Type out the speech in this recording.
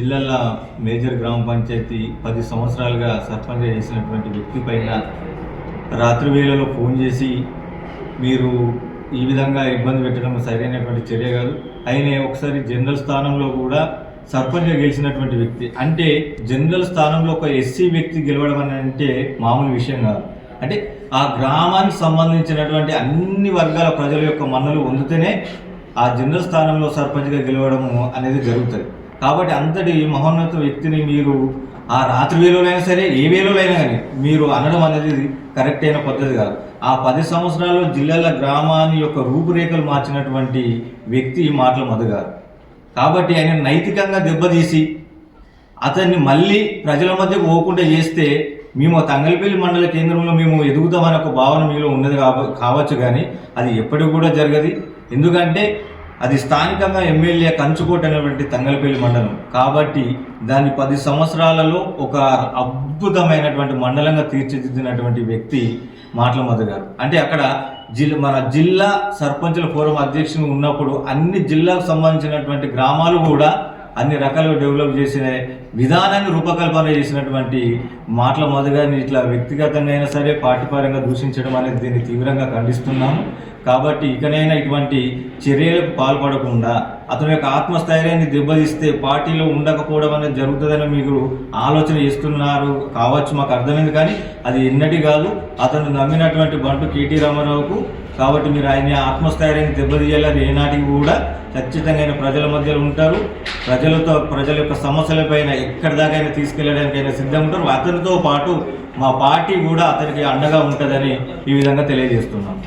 జిల్లాల మేజర్ గ్రామ పంచాయతీ పది సంవత్సరాలుగా సర్పంచ్ చేసినటువంటి వ్యక్తి పైన రాత్రి వేళలో ఫోన్ చేసి మీరు ఈ విధంగా ఇబ్బంది పెట్టడం సరైనటువంటి చర్య కాదు. ఆయన ఒకసారి జనరల్ స్థానంలో కూడా సర్పంచ్గా గెలిచినటువంటి వ్యక్తి. అంటే జనరల్ స్థానంలో ఒక ఎస్సీ వ్యక్తి గెలవడం అని అంటే మామూలు విషయం కాదు. అంటే ఆ గ్రామానికి సంబంధించినటువంటి అన్ని వర్గాల ప్రజల యొక్క మన్నలు పొందితేనే ఆ జనరల్ స్థానంలో సర్పంచ్గా గెలవడము అనేది జరుగుతుంది. కాబట్టి అంతటి మహోన్నత వ్యక్తిని మీరు ఆ రాత్రి వేలోనైనా సరే ఏ వేలోనైనా కానీ మీరు అనడం అనేది కరెక్ట్ అయిన పద్ధతి కాదు. ఆ పది సంవత్సరాల్లో జిల్లాల గ్రామాన్ని యొక్క రూపురేఖలు మార్చినటువంటి వ్యక్తి మాటల మాటలు గారు కాబట్టి ఆయన నైతికంగా దెబ్బతీసి అతన్ని మళ్ళీ ప్రజల మధ్య పోకుండా చేస్తే మేము తంగలపల్లి మండల కేంద్రంలో మేము ఎదుగుతామనే ఒక భావన మీలో ఉన్నది కావచ్చు కానీ అది ఎప్పటికి కూడా జరగదు. ఎందుకంటే అది స్థానికంగా ఎమ్మెల్యే కంచుకోట అనేటువంటి తంగలపల్లి మండలం. కాబట్టి దాన్ని పది సంవత్సరాలలో ఒక అద్భుతమైనటువంటి మండలంగా తీర్చిదిద్దినటువంటి వ్యక్తి మాటల మధు గారు. అంటే అక్కడ జిల్లా మన జిల్లా సర్పంచుల ఫోరం అధ్యక్షులు ఉన్నప్పుడు అన్ని జిల్లాకు సంబంధించినటువంటి గ్రామాలు కూడా అన్ని రకాలుగా డెవలప్ చేసిన విధానాన్ని రూపకల్పన చేసినటువంటి మాటల మొదగాని ఇట్లా వ్యక్తిగతంగా అయినా సరే పార్టీపరంగా దూషించడం అనేది దీన్ని తీవ్రంగా ఖండిస్తున్నాము. కాబట్టి ఇకనైనా ఇటువంటి చర్యలకు పాల్పడకుండా అతని యొక్క ఆత్మస్థైర్యాన్ని దెబ్బతీస్తే పార్టీలో ఉండకపోవడం అనేది జరుగుతుందని మీరు ఆలోచన చేస్తున్నారు కావచ్చు మాకు అర్థమైంది. కానీ అది ఎన్నటి కాదు అతను నమ్మినటువంటి బంటు కేటీ రామారావుకు. కాబట్టి మీరు ఆయన ఆత్మస్థైర్యాన్ని దెబ్బతీయాలి. అది ఏనాటికి కూడా ఖచ్చితంగా ఆయన ప్రజల మధ్యలో ఉంటారు. ప్రజలతో ప్రజల యొక్క సమస్యలపైన ఎక్కడి దాకైనా తీసుకెళ్ళడానికైనా సిద్ధంగా ఉంటారు. అతనితో పాటు మా పార్టీ కూడా అతనికి అండగా ఉంటుందని ఈ విధంగా తెలియజేస్తున్నాం.